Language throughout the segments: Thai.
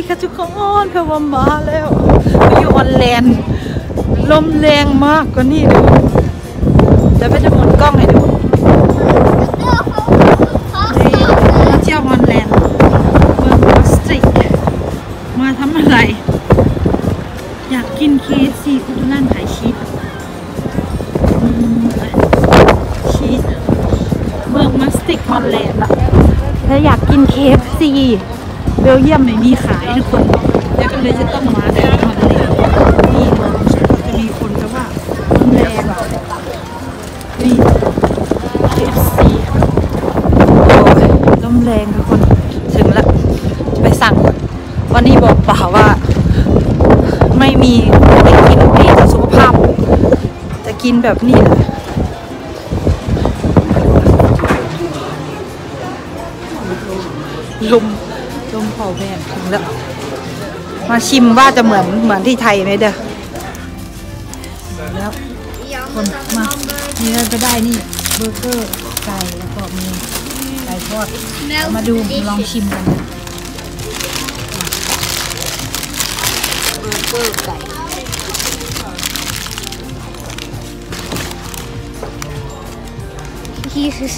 วัสดีค่ะทุกคนค่ะว่ามาแล้วมาอยู่ออนแลนด์ลมแรงมากกว่านี่ดูเดี๋ยวไปจะหมุนกล้องให้ดูนี่มาเที่ยวออนแลนด์เมืองออสตริกมาทำอะไร อยากกิน KFC คุณดูนั่นขายชีสอืมชีสเมืองมัสติกฮอลแลนด์อะถ้าอยากกิน KFC เบลเยียมไม่มีขายทุกคนแล้วก็เลยจะต้องมาแถวฮอลแลนด์นี่เมือจะมีคนแต่ว่าลมแรงนี่ KFC โอ้ยลมแรงทุกคนถึงละไปสั่ง วันนี้บอกเปล่าว่า ไม่มีไม่กินดีต่อสุขภาพจะกินแบบนี้ ลมเผาแบนถึงแล้ว มาชิมว่าจะเหมือนเหมือนที่ไทยไหมเด้อแล้วคนมานี่เราจะได้นี่เบอร์เกอร์ไก่แล้วก็มีไก่ทอดมาดูลองชิมกันนะเบอร์เกอร์ไก่ Jesus.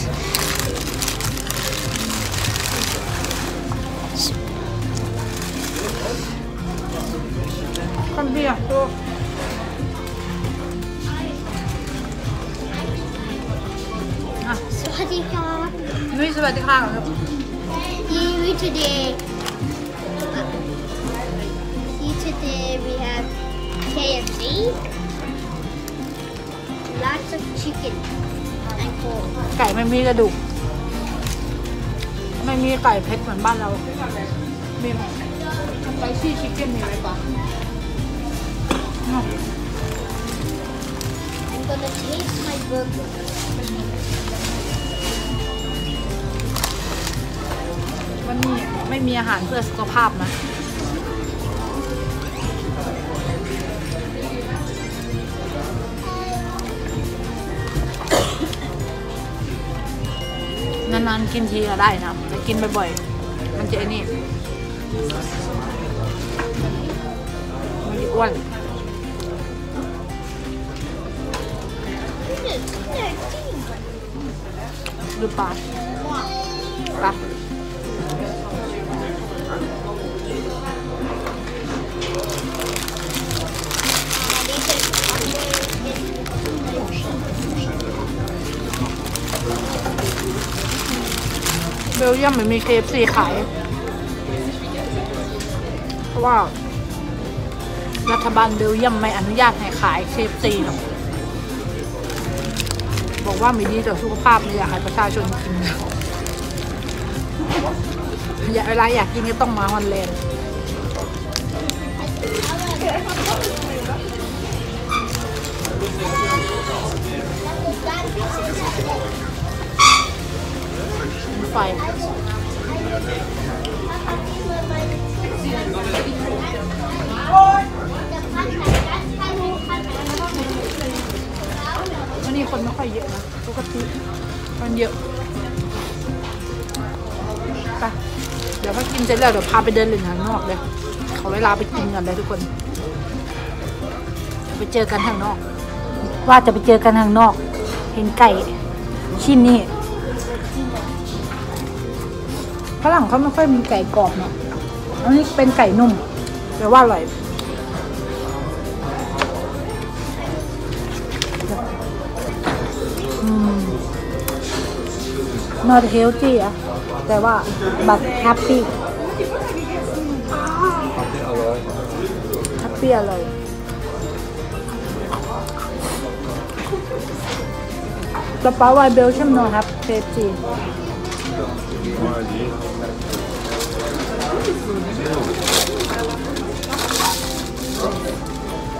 วัสดีค่ะครับ Here today. Here today we have KFC. Lots of chicken and pork. ไก่ไม่มีกระดูก ไม่มีไก่เพชรเหมือนบ้านเรา มีไหมสไปซี่ชิคเก้นมีไหมปะ I'm gonna taste my burger. ไม่มีอาหารเพื่อสุขภาพนะนานๆกินทีก็ได้นะแต่กินบ่อยๆ มันจะไอ้นี่มันจะอ้วนหรือเปล่าปะ เบลเยียมไม่มี KFC ขายเพราะว่า รัฐบาลเบลเยียมไม่อนุญาตให้ขาย KFC หรอกบอกว่าไม่ดีต่อสุขภาพไม่อยากให้ประชาชนกินอยากเวลาอยากกินก็ต้องมาฮอนแลนด์ไฟ ไป เดี๋ยวพอกินเสร็จแล้วเดี๋ยวพาไปเดินเล่นข้างนอกเลยขอเวลาไปกินกันเลยทุกคนไปเจอกันข้างนอก ว่าจะไปเจอกันข้างนอก เห็นไก่ชิ้นนี้ฝรั่งเขาไม่ค่อยมีไก่กรอบเนาะอันนี้เป็นไก่นุ่มแต่ว่าอร่อย not healthy อะแต่ว่า but happy happy อร่อยกระเป๋าไวเบลใช่ไหมครับเคจี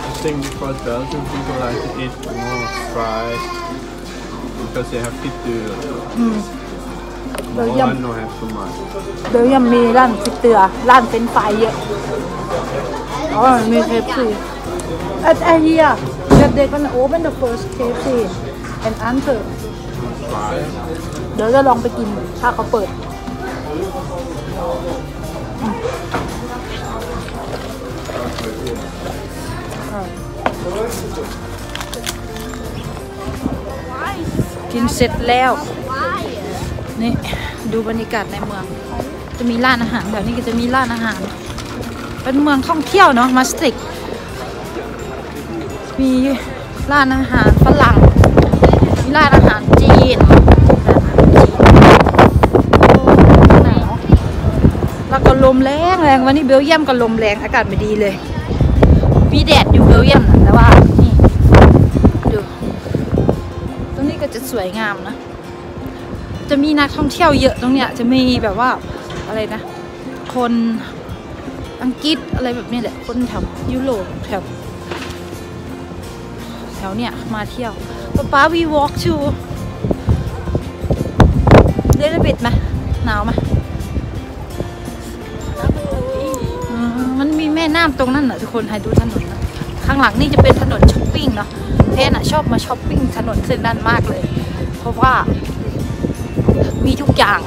I think because Belgian people like to eat more fried because they have fit เดี๋ยวยม เบลเยียมมีร้านฟิเตือร้านเป็นไฟเยอะอ๋อมีเคฟซีเอ้ไอเฮีย that they gonna open the first KFC and answer เดี๋ยวจะลองไปกินถ้าเขาเปิด กินเสร็จแล้ว นี่ดูบรรยากาศในเมือง จะมีร้านอาหารแถวนี้ก็จะมีร้านอาหาร เป็นเมืองท่องเที่ยวเนาะมาสตริก มีร้านอาหารฝรั่ง มีร้านอาหารจีนแล้วก็ลมแรงแรงวันนี้เบลเยียมก็ลมแรงอากาศไม่ดีเลย มีแดดอยู่เบลเยียมนะแต่ว่านี่ดู ตรงนี้ก็จะสวยงามนะ จะมีนักท่องเที่ยวเยอะตรงเนี้ยจะมีแบบว่าอะไรนะ คนอังกฤษอะไรแบบนี้แหละคนแถวยุโรปแถวแถวเนี้ยมาเที่ยวป๊าป๊า we walk to เล่นบิดไหมหนาวไหมมันมีแม่น้ำตรงนั้นนะทุกคนให้ดูถนนนะข้างหลังนี่จะเป็นถนนช้อปปิ้งเนาะเพนอะชอบมาช้อปปิ้งถนนเส้นนั้นมากเลย เพราะว่า มีทุกอย่าง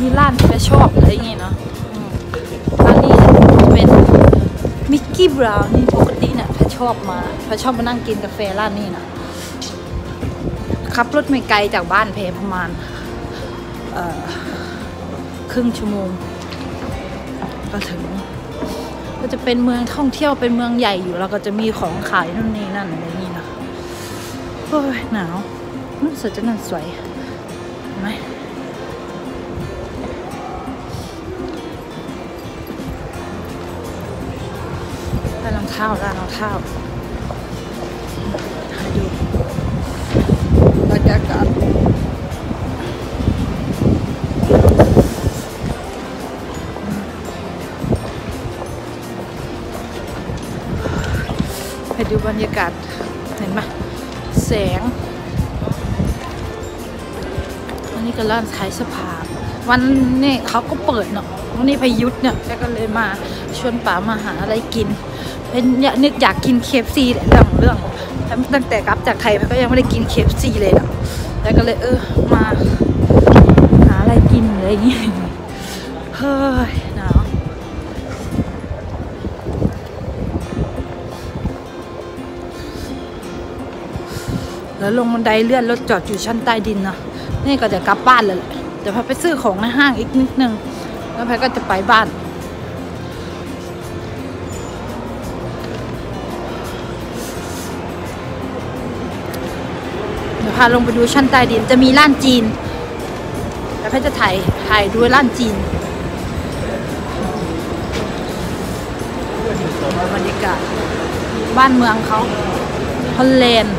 มีร้านที่ชอบอะไรอย่างงี้ยเนาะร้านนี้จะเป็นมิกกี้บราวนี่ปกติเนี่ยแพรชอบมาแพรชอบมานั่งกินกาแฟร้านนี้นะขับรถไม่ไกลจากบ้านเพประมาณครึ่งชั่วโมง ก็ถึง ก็จะเป็นเมืองท่องเที่ยวเป็นเมืองใหญ่อยู่ แล้วก็จะมีของขายนู่นนี่นั่นอะไรอย่างงี้นะโอ้ยหนาวอืมสวยจังนั่นสวย ไหมร้านรองเท้าร้านรองเท้าให้ดูบรรยากาศให้ดูบรรยากาศ เห็นไหมแสง นนี้ก็ร้านขายสื้อผ้าวันนี้เขาก็เปิดเนาะวันนี้พยุทธเนี่ยแกก็เลยมาชวนป๋ามาหาอะไรกิน เป็นอยากนึกอยากกินเคฟซีเรื่องเรื่องตั้งแต่กลับจากไทยก็ยังไม่ได้กินเคฟซีเลยนะแล้วก็เลยเออมาหาอะไรกินอะไรอย่างงี้เฮ้ยหนาวแล้วลงบันไดเลื่อนรถจอดอยู่ชั้นใต้ดินเนาะ นี่ก็จะกลับบ้านเลยแหละเดี๋ยวพาไปซื้อของในห้างอีกนิดนึง แล้วพาก็จะไปบ้าน เดี๋ยวพาลงไปดูชั้นใต้ดินจะมีร้านจีน แล้วพาจะถ่ายถ่ายดูร้านจีนบรรยากาศบ้านเมืองเขาฮอลแลนด์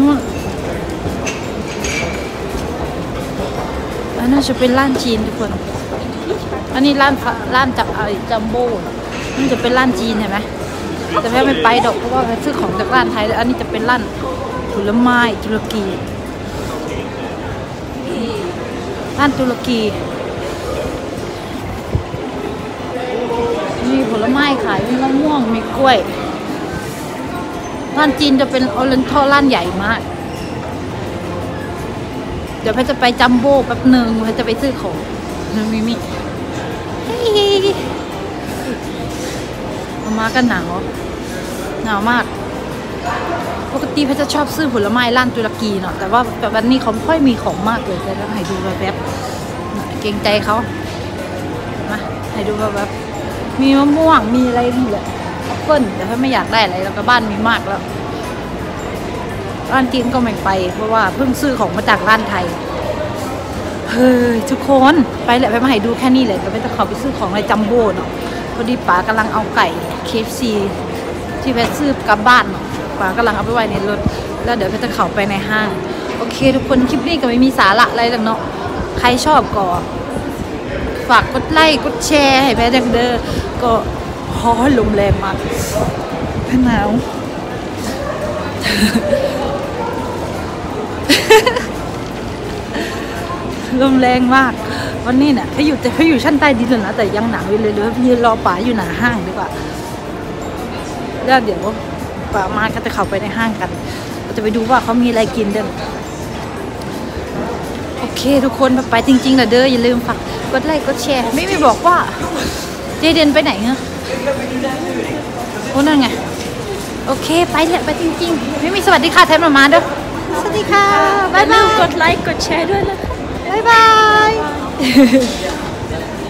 นู่นอันนั้นจะเป็นร้านจีนทุกคน อันนี้ร้านฝร้านจับไอ้จัมโบ้นี่จะเป็นร้านจีนเห็นไหมแต่แม่ไม่ไปดอกเพราะว่าแม่ซื้อของจากร้านไทยแล้วอันนี้จะเป็นร้านผลไม้ตุรกีร้านตุรกี มีผลไม้ขายมีมะม่วงมีกล้วย ร้านจีนจะเป็นออเรนทัลร้านใหญ่มาก เดี๋ยวพจะไปจัมโบ้แป๊บหนึ่งพจะไปซื้อของนมิมิมามากันหนาวหนาวมาก ปกติพจะชอบซื้อผลไม้ร้านตุรกีเนาะแต่ว่าแบบวันนี้เขาค่อยมีของมากเลยแต่ต้องให้ดูแบบแบบเกรงใจเขามาให้ดูแบบแบบมีมะม่วงมีอะไรนี่แหละ เปิ้ลแต่ถ้าไม่อยากได้อะไรแล้วก็บ้านมีมากแล้ว ร้านจีนก็ไม่ไป เพราะว่าเพิ่งซื้อของมาจากร้านไทย เฮ้ยทุกคนไปแหละไปมาให้ดูแค่นี้เลยแต่ไม่ต้องเขาไปซื้อของในจัมโบ้เนาะพอดีป๋ากำลังเอาไก่เคฟซีที่แพทซื้อกลับบ้านเนาะป๋ากำลังเอาไปไว้ในรถ แล้วเดี๋ยวแพทจะเข้าไปในห้าง โอเค ทุกคนคลิปนี้ก็ไม่มีสาระอะไรหรอกเนาะใครชอบก็ฝากกดไลค์กดแชร์ให้แพทยังเด้อก็ ฮอลมแรงมากแพทหนาว ลมแรงมาก วันนี้เนี่ยเขาอยู่แต่เขาอยู่ชั้นใต้ดินเลยนะแต่ยังหนาวอยู่เลยเดี๋ยวพี่รอป๋าอยู่หน้าห้างดีกว่าแล้วเดี๋ยวป๋ามาก็จะเข้าไปในห้างกันเราจะไปดูว่าเขามีอะไรกินเด้อโอเคทุกคนไปจริงๆนะเด้ออย่าลืมฝากกดไลค์กดแชร์ ไม่ไม่บอกว่าเจเดนไปไหนเงี้ ยอ้นั่นไง โอเค ไปแหละไปจริงๆ ไม่มีสวัสดีค่ะแทนมามาเด้อสวัสดีค่ะ บ๊ายบายกดไลค์ กดแชร์ด้วยนะคะบ๊ายบาย